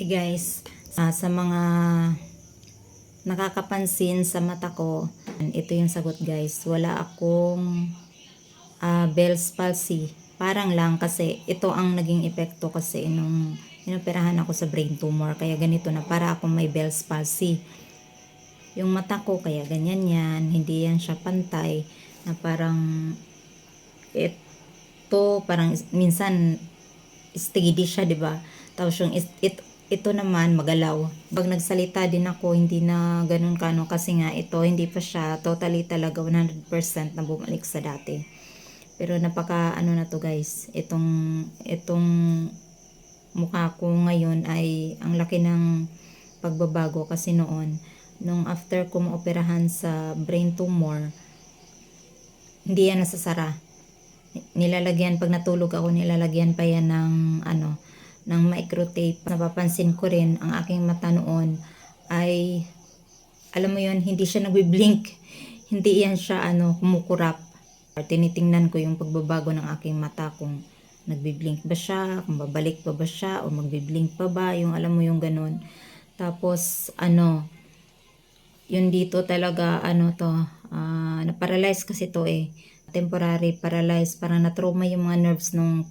Hey guys, ah, sa mga nakakapansin sa mata ko, ito yung sagot guys. Wala akong ah, Bell's palsy. Parang lang kasi ito ang naging epekto kasi nung inoperahan ako sa brain tumor. Kaya ganito na para akong may Bell's palsy. Yung mata ko kaya ganyan yan. Hindi yan siya pantay na parang ito parang minsan steady siya, 'di ba? Tapos yung is- it, ito naman magalaw. Pag nagsalita din ako, hindi na ganun kano kasi nga ito hindi pa siya totally talaga 100% na bumalik sa dati. Pero napaka ano na to guys, itong itong mukha ko ngayon ay ang laki ng pagbabago kasi noon nung after ko maoperahan sa brain tumor hindi yan nasasara nilalagyan pag natulog ako nilalagyan pa yan ng ano ng microtape. Napapansin ko rin ang aking mata noon ay alam mo yon hindi siya nagbi-blink. Hindi yan siya ano kumukurap. Tinitingnan ko yung pagbabago ng aking mata kung nagbi-blink ba siya kung babalik pa ba siya o magbi-blink pa ba yung alam mo yung ganun. Tapos ano yun dito talaga ano to ah, na-paralyze kasi to eh. Temporary paralyzed parang na-trauma yung mga nerves nung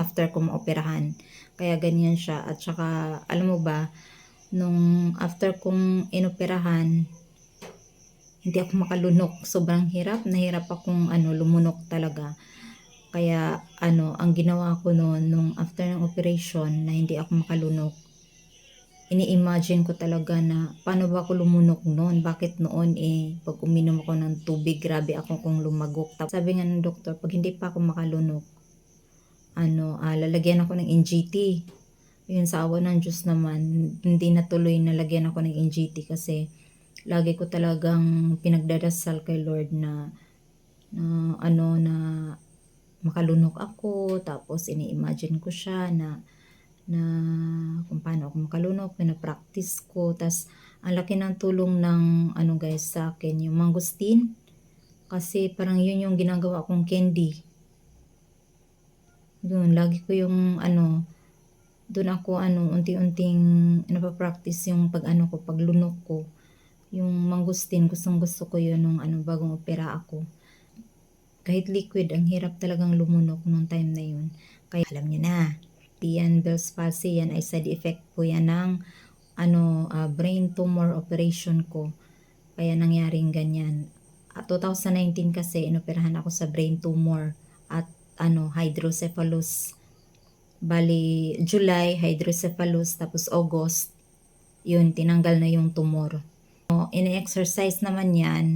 after ko maoperahan kaya ganyan siya at saka alam mo ba nung after kong inoperahan hindi ako makalunok sobrang hirap nahirap akong ano lumunok talaga kaya ano ang ginawa ko noon nung after ng operation na hindi ako makalunok ini-imagine ko talaga na paano ba ako lumunok noon? Bakit noon eh pag uminom ako ng tubig grabe ako kung lumagok. Sabi nga ng doktor pag hindi pa ako makalunok ano ah, lalagyan ako ng NGT. Yun sa awa ng Diyos naman hindi natuloy na lagyan ako ng NGT kasi lagi ko talagang pinagdadasal kay Lord na na ano na makalunok ako tapos ini-imagine ko siya na na kung paano ako makalunok, pinapractice ko. tas ang laki ng tulong ng ano guys sa akin, yung mangustin. Kasi parang yun yung ginagawa kong candy. Yun, lagi ko yung ano, doon ako ano, unti-unting napapractice yung pag ano ko, paglunok ko. Yung mangustin, gustong gusto ko yun nung ano, bagong opera ako. Kahit liquid, ang hirap talagang lumunok nung time na yun. Kaya alam niyo na, yan Bell's palsy yan ay side effect po yan ng ano ah, brain tumor operation ko kaya nangyaring ganyan at 2019 kasi inoperahan ako sa brain tumor at ano hydrocephalus bali July hydrocephalus tapos August yun tinanggal na yung tumor so, ine-exercise naman yan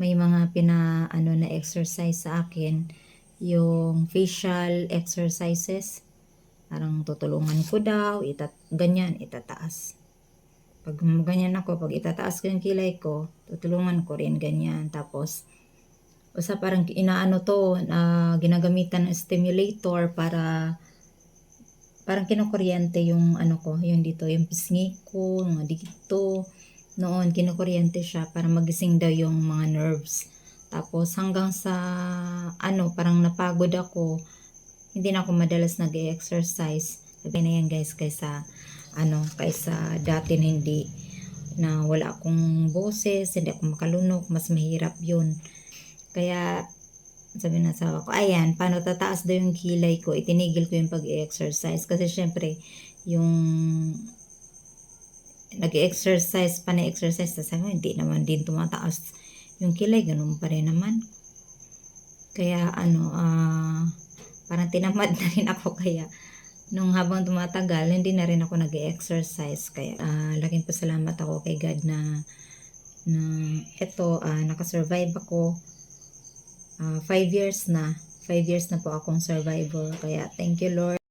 may mga pina ano na exercise sa akin yung facial exercises Parang tutulungan ko daw, itat ganyan, itataas. Pag ganyan ako, pag itataas ko yung kilay ko, tutulungan ko rin ganyan. Tapos, o sa parang inaano to, na ginagamitan ng stimulator para parang kinukuryente yung ano ko, yung dito, yung pisngi ko, mga dito. Noon, kinukuryente siya para magising daw yung mga nerves. Tapos hanggang sa ano, parang napagod ako, hindi na ako madalas nag-exercise. Sabi na yan guys, kaysa ano, kaysa dati na hindi na wala akong boses, hindi ako makalunok, mas mahirap yun. Kaya sabi na sa ko, ayan, paano tataas daw yung kilay ko, itinigil ko yung pag-exercise. Kasi syempre, yung nag-exercise pa na exercise, tapos sabi hindi naman din tumataas yung kilay, ganun pa rin naman. Kaya ano, ah, parang tinamad na rin ako. Kaya nung habang tumatagal hindi na rin ako nag-exercise kaya ah, laking pasalamat ako kay God na na eto ah, nakasurvive ako 5 years na. 5 years na po akong survivor. Kaya thank you Lord